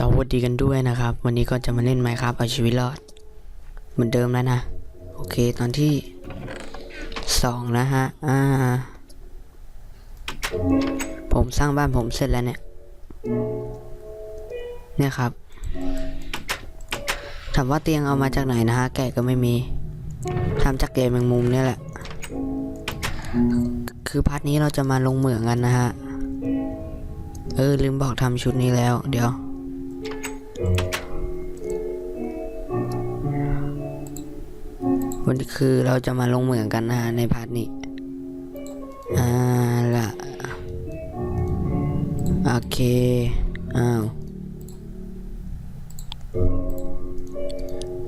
สวัสดีกันด้วยนะครับ วันนี้ก็จะมาเล่นไมค์ครับเอาชีวิตรอด เหมือนเดิมแล้วนะ โอเคตอนที่สองนะฮะ อ่า ผมสร้างบ้านผมเสร็จแล้วเนี่ย เนี่ยครับ ถามว่าเตียงเอามาจากไหนนะฮะ แกะก็ไม่มีทำจากใยแมงมุมเนี่ยแหละ คือพาร์ทนี้เราจะมาลงเหมืองกันนะฮะ เออ ลืมบอกทำชุดนี้แล้ว เดี๋ยว วันนี้คือเราจะมาลงเหมืองกันนะในพาร์ทนี้อ่าละโอเคอ้าว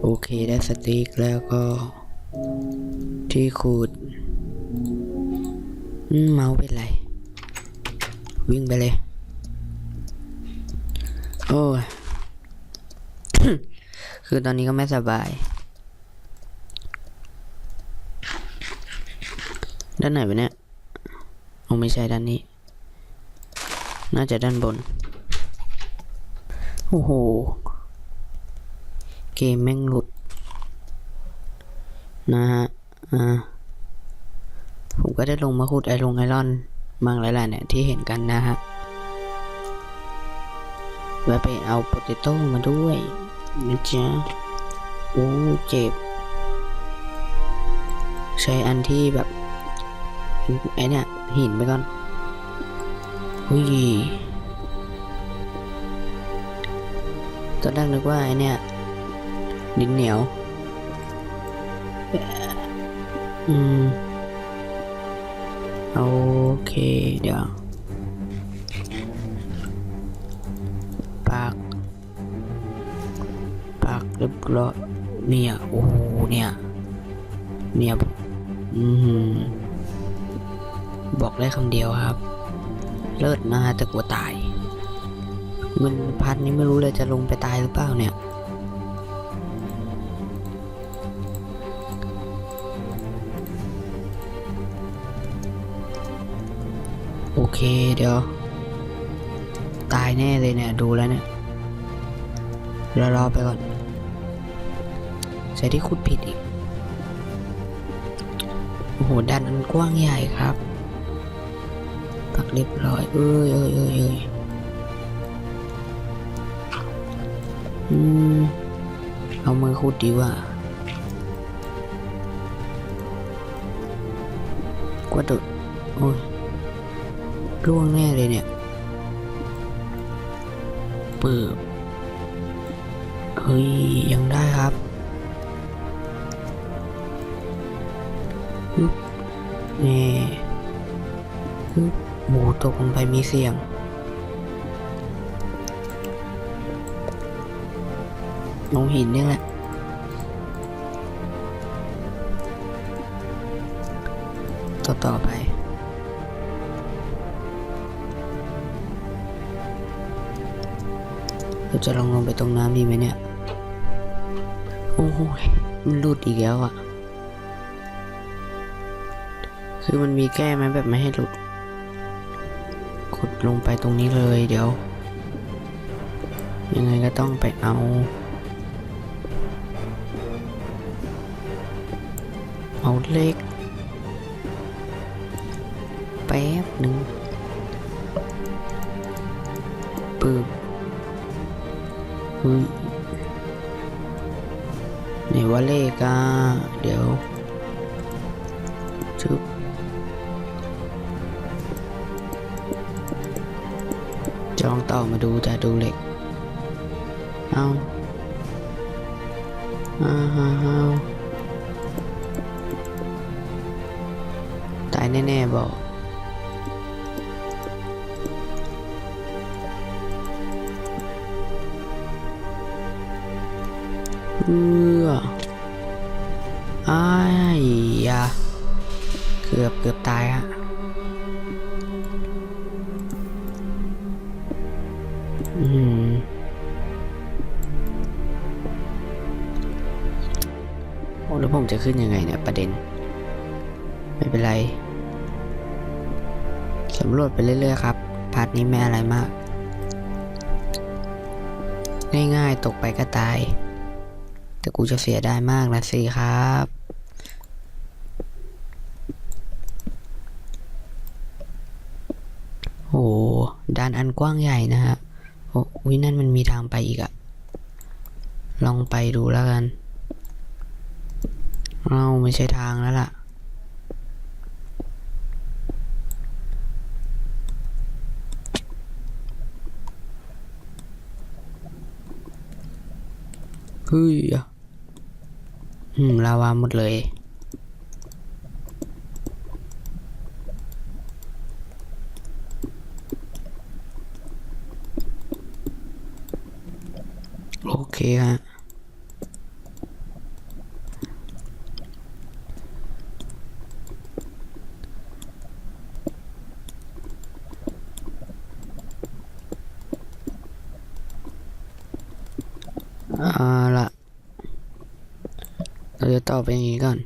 โอเคได้สติ๊กแล้วก็ ที่ขูดเมาส์เป็นไร วิ่งไปเลย โอ้ยคือตอนนี้ก็ไม่สบาย ด้านไหนวะเนี่ยโอ้ไม่ใช่ด้านนี้ น่าจะด้านบน โอ้โห เกมแม่งหลุด นะฮะ อ่า ผมก็ได้ลงมาขุดไอลงไอรอน บางหลายๆเนี่ยที่เห็นกันนะฮะแวะไปเอาโปเตโต้มาด้วยนะจ๊ะโอ้เจ็บ ใช้อันที่แบบ ไอเนี่ยหินไปก่อนอุ้ยตอนแรกนึกว่าไอเนี่ย ดินเหนียว อืมโอเค เดี๋ยวปากปากเรียบร้อยเนี่ย โอ้โหเนี่ย เนี่ย อืม บอกได้คำเดียวครับ เลิศนะฮะแต่กลัวตาย มันพัดนี้ไม่รู้เลยจะลงไปตายหรือเปล่าเนี่ย โอเคเดี๋ยว ตายแน่เลยเนี่ย ดูแล้วเนี่ยรอรอไปก่อนใส่ที่ขุดผิดอีกโอ้โหด้านนั้นกว้างใหญ่ครับ ปักเรียบร้อย เอ้ยเอ้ยเอ้ยเอ้ยอืม เอามือขุดดีว่า กว่าโดโอ้ยร่วงแน่เลยเนี่ย เปิบเฮ้ย ยังได้ครับปึ๊บนี่ปึ๊บ หมูตกลงไปมีเสียง ลงหินนี่แหละต่อต่อไปเราจะลองลงไปตรงน้ำดีไหมเนี่ย โอ้โหยมันหลุดอีกแล้วอะคือมันมีแก้ไหมแบบไม่ให้หลุด ขุดลงไปตรงนี้เลยเดี๋ยว ยังไงก็ต้องไปเอาเอาเล็กแป๊บหนึ่งปึบเฮ้ยไหนว่าเลขอะเดี๋ยว ต่อมาดูจะดูเหล็ก เอาาร์ทนี้ไม่อะไรมาก ง่ายๆตกไปก็ตาย แต่กูจะเสียดายมากนะสิครับโอ้ด้านอันกว้างใหญ่นะฮะโอ้วินั่นมันมีทางไปอีกอะลองไปดูแล้วกัน เอาไม่ใช่ทางแล้วล่ะ เฮ้ยอืมลาวาหมดเลยโอเคฮะ เอาละ เราจะต่อไปอย่างนี้ก่อน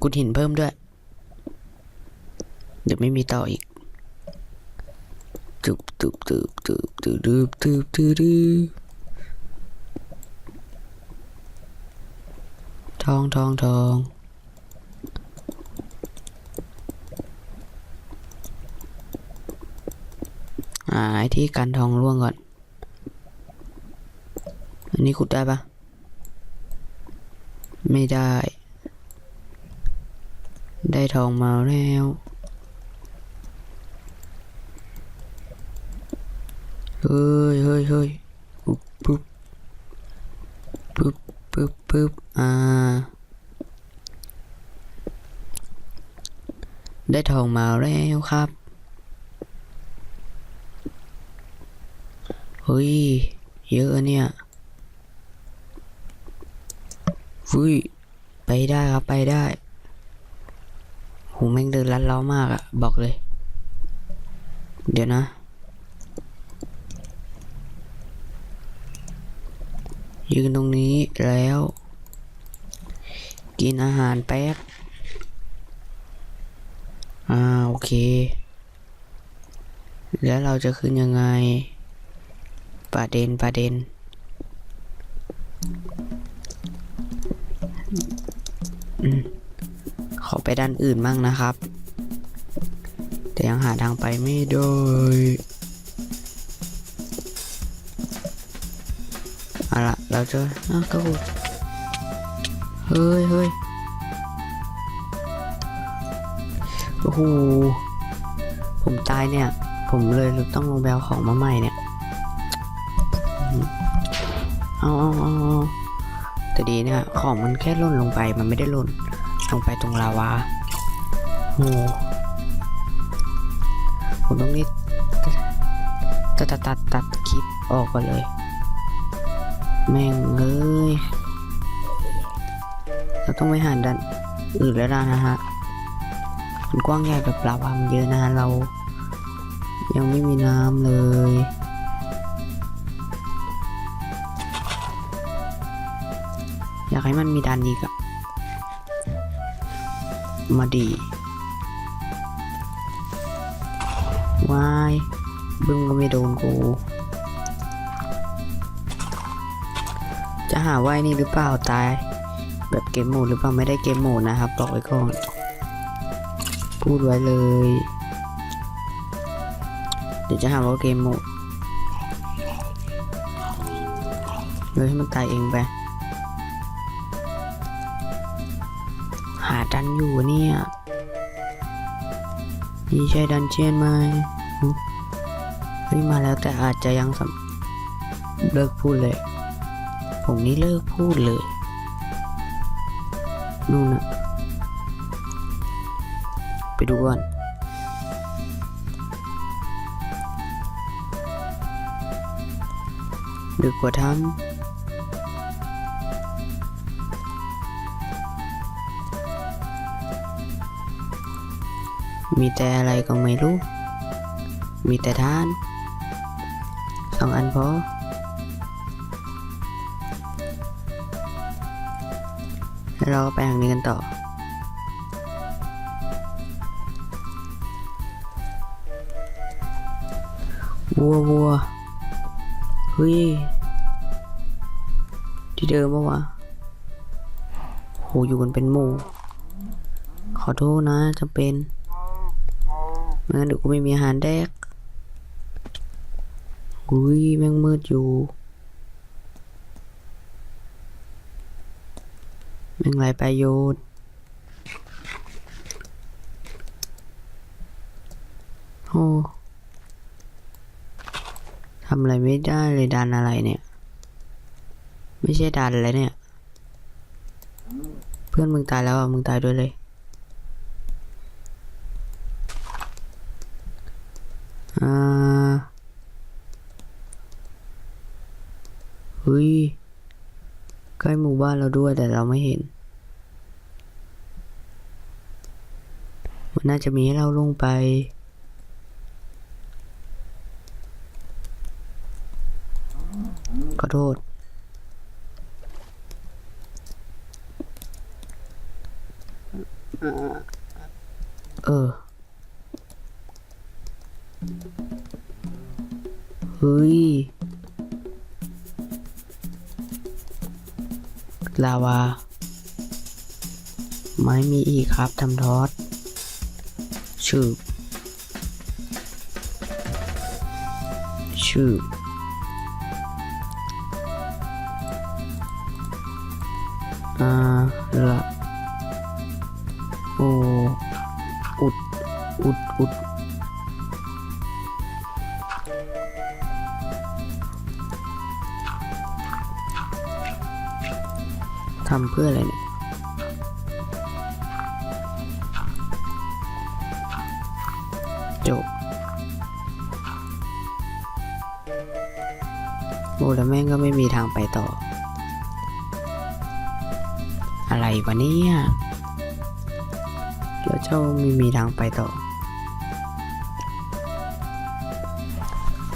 กุดหินเพิ่มด้วย เดี๋ยวไม่มีต่ออีกตึบตึบตึบตึบตึบตึบตึบตึบตึบทองทองทองอ่าไอ้ที่กันทองร่วงก่อน นี้ขุดได้ปะไม่ได้ ได้ทองมาแล้ว เฮ้ยเฮ้ยเฮ้ยปุ๊บปุ๊บปุ๊บปุ๊บปุ๊บอ่า ได้ทองมาแล้วครับ เฮ้ย เยอะเนี่ย วุ้ยไปได้ครับไปได้โหแม่งเดินลัดเล้อมากอะบอกเลย เดี๋ยวนะ ยืนตรงนี้แล้ว กินอาหารแป๊บอ่าโอเค แล้วเราจะขึ้นยังไงประเด็นประเด็น ขอไปด้านอื่นมั่งนะครับ แต่ยังหาทางไปไม่ได้เอาละเราจะอ้าวก็เฮ้ยเฮ้ยโอ้โหผมตายเนี่ย ผมเลยต้องลงไปเอาของมาใหม่เนี่ยเอาเอาเอาแต่ดีเนี่ย ของมันแค่ล่นลงไปมันไม่ได้ล่น ลงไปตรงลาวาโอ้ผมต้องรีบตัดตัดตัดตัดคลิปออกก่อนเลย แม่งเอ้ยเราต้องไปหาดันอื่นแล้วล่ะนะฮะมันกว้างใหญ่แบบลาวามันเยอะนะฮะเรา ยังไม่มีน้ำเลยอยากให้มันมีดันอีกอะ มาดีวายบึ้งก็ไม่โดนกู จะหาว่ายนี่หรือเปล่าตาย แบบเกมโหมดหรือเปล่าไม่ได้เกมโหมดนะครับบอกไว้ก่อน พูดไว้เลย เดี๋ยวจะหาว่าเกมโหมดเลยให้มันตายเองไป ดันอยู่เนี่ย นี่ใช่ดันเจียนไหมเฮ้ยมาแล้วแต่อาจจะยังสำเลิกพูดเลย ผมนี่เลิกพูดเลยนู่นน่ะไปดูก่อนดึกกว่าทำ มีแต่อะไรก็ไม่รู้ มีแต่ทานสองอันพอแล้วเราก็ไปทางนี้กันต่ออวัววัวเฮ้ย ที่เดิมปะวะโหอยู่กันเป็นหมู่ ขอโทษนะจำเป็น ไม่งั้นเดี๋ยวกูไม่มีอาหารแดกอุ้ยแม่งมืดอยู่แม่งไรประโยชน์โอ้ทำอะไรไม่ได้เลยดันอะไรเนี่ย ไม่ใช่ดันเลยเนี่ย เพื่อนมึงตายแล้วอะ มึงตายด้วยเลย อ่าเฮ้ยใกล้หมู่บ้านเราด้วยแต่เราไม่เห็น มันน่าจะมีให้เราลงไปขอโทษเออ ยลาวา ไม่มีอีกครับทำทอดชื่อชื่ออ่าละ อ้แล้วแม่งก็ไม่มีทางไปต่อ อะไรวะเนี่ยแล้วเจ้ามีมีทางไปต่อ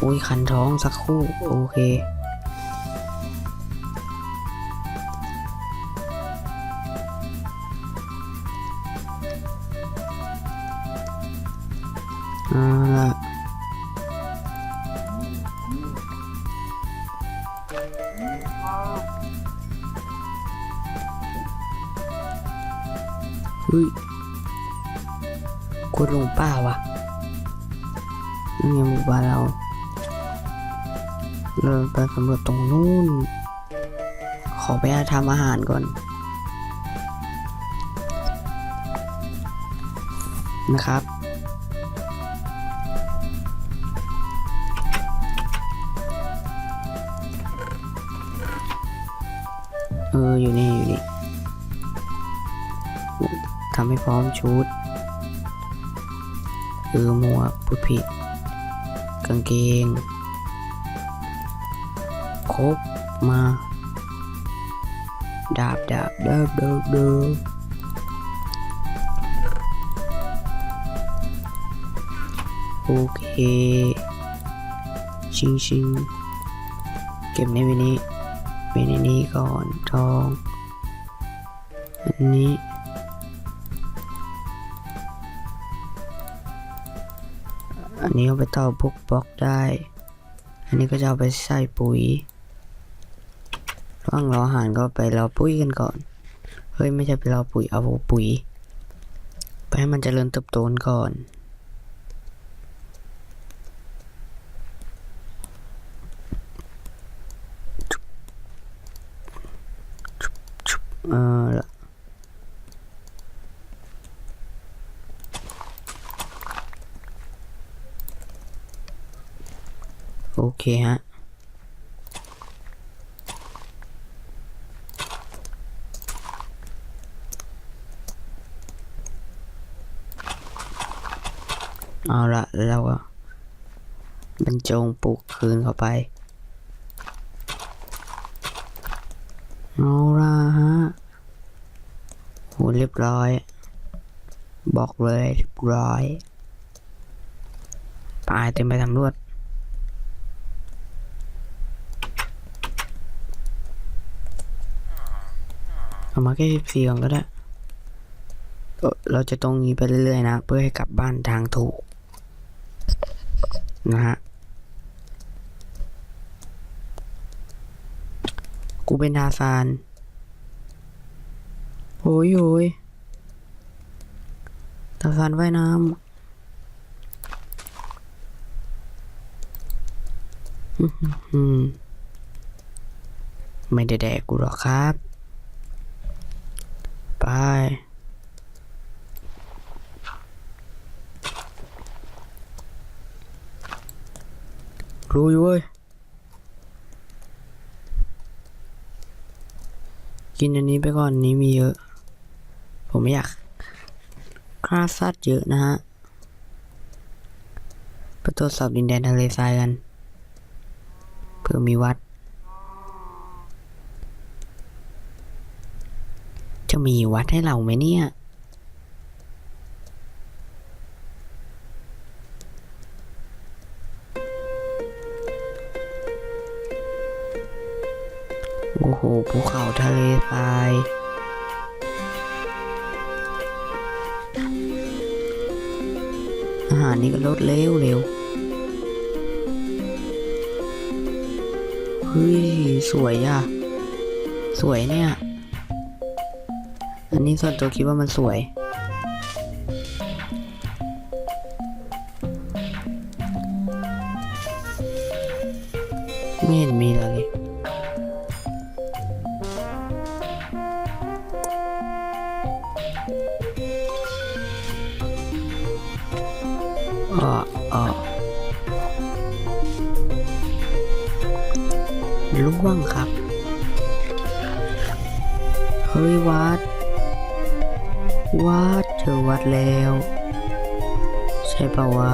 อุ้ยคันท้องสักคู่ โอเค คุณลุงป้าวะนี่หมู่บ้านเรา เราไปสำรวจตรงนู้น ขอไปาทำอาหารก่อน นะครับเอออยู่นี่อยู่นี่ทำให้พร้อมชุด คือหมวกพูดผิด กางเกง ครบมา ดาบดาบดาบดาบดาบโอเค ชิงชิงเก็บในว้นี้ไว้ในนี้ก่อนทอง อันนี้ อันนี้เอาไปต่อพวกบล็อกได้ อันนี้ก็จะเอาไปใส่ปุ๋ยระหว่างรออาหารก็ไปรอปุ๋ยกันก่อน เฮ้ยไม่ใช่ไปรอปุ๋ยเอาปุ๋ย ไปให้มันเจริญเติบโตก่อนเออละโอ เคฮะเอาละเราก็บรรจงปลูกคืนเข้าไป เอาละฮะโหเรียบร้อย บอกเลยเรียบร้อย ปลายเต็มไปสำรวจ เอามาแค่สิบสี่ก่อนก็ได้เราจะตรงนี้ไปเรื่อยๆนะ เพื่อให้กลับบ้านทางถูก นะฮะ กูเป็นทาซานโอ้ยโอยทาซานว่ายน้ำไม่ได้แดกกูหรอกครับ ไปรู้อยู่เว้ย กินอันนี้ไปก่อนนนี้มีเยอะ ผมไม่อยากฆ่าสัตว์เยอะนะฮะไปตรวจสอบดินแดนทะเลทรายกัน เพื่อมีวัด จะมีวัดให้เราไหมเนี่ย โอ้โหภูเขาทะเลทรายอาหารนี่ก็ลดเร็วเร็วเฮ้ย สวยอะ สวยเนี่ย นี้ส่วนตัวคิดว่ามันสวย ไม่เห็นมีอะไร ดแล้ว ใช่เปล่าวะ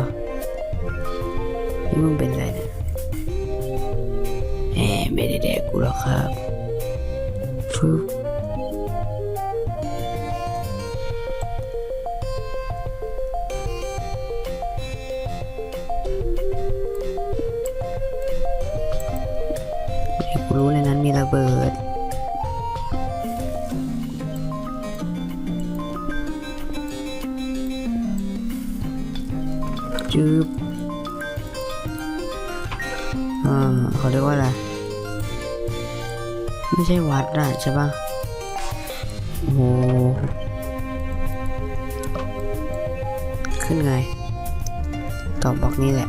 นี่มึงเป็นอะไรเนี่ยแหมไม่ได้แดกกูหรอกครับฟึบให้กูรู้เลยนั้นมีระเบิด ไม่ใช่วัดอะใช่ปะโอ้โหขึ้นไง ตอบบล็อกนี้แหละ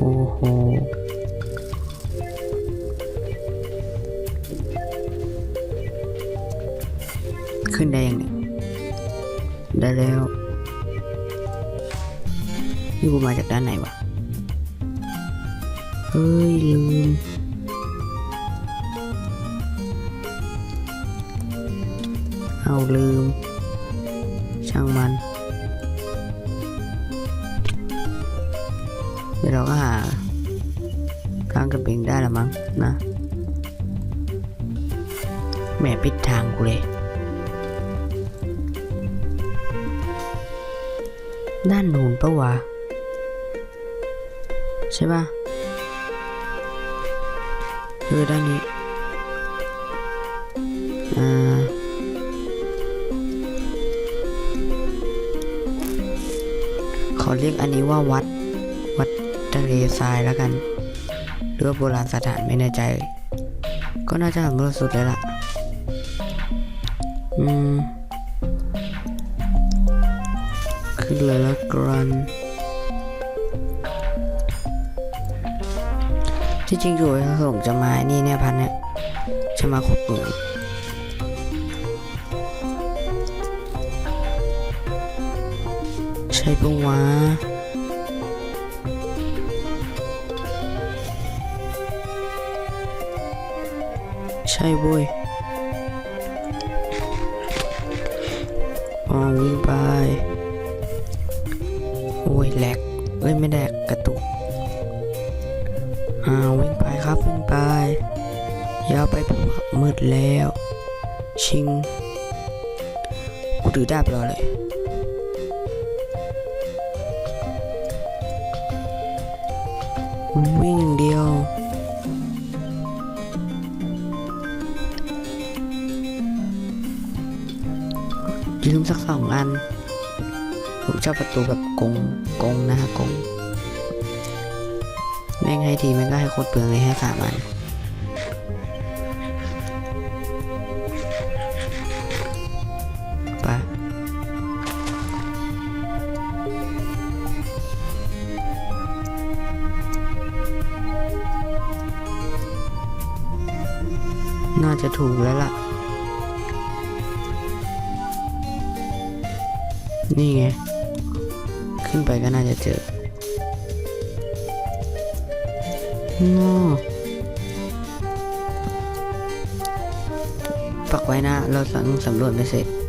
โอ้โหขึ้นได้ยังเนี่ยได้แล้วนี่กูมาจากด้านไหนวะ เฮ้ย ลืม เอาลืม ด้านนูนปะวะ ใช่ปะเออด้านนี้อ่าขอเรียกอันนี้ว่าวัด วัดทะเลทรายแล้วกันหรือว่าโบราณสถานไม่แน่ใจ ก็น่าจะสำรวจสุดเลยล่ะ อืม เลยละกันที่จริงอยู่ผสมจะมาไอ้นี่เนี่ยพันเนี่ยจะมาขุดเหมืองใช่ปะวะใช่บุ้ยอ๋อวิ่ ยืมสักสองอัน ผมชอบประตูแบบกงกงนะฮะกง แม่งให้ทีแม่งก็ให้โคตรเปลืองเลยให้สามอันน่าจะถูกแล้ว ฝากไว้นะ เราสั่งสำรวจไม่เสร็จ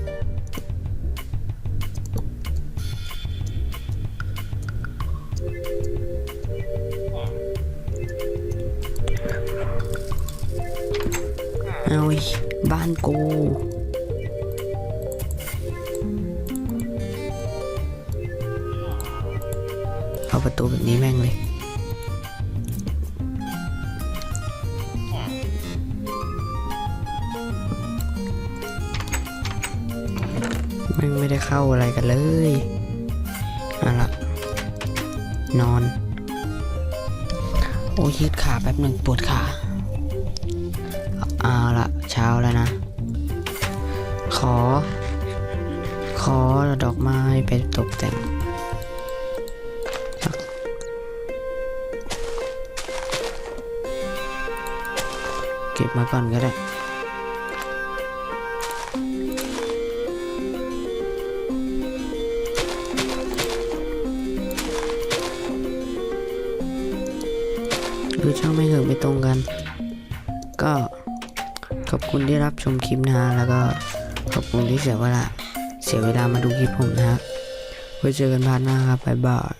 ดขาแป๊บหนึ่งปวดขาเอาละเช้าแล้วนะ ขอ ขอดอกไม้ไปตกแต่งเก็บมาก่อนก็ได้ ชมคลิปนะฮะแล้วก็ขอบคุณที่เสียเวลาเสียเวลามาดูคลิปผมนะฮะไว้เจอกันพาร์ทหน้าครับบ๊ายบาย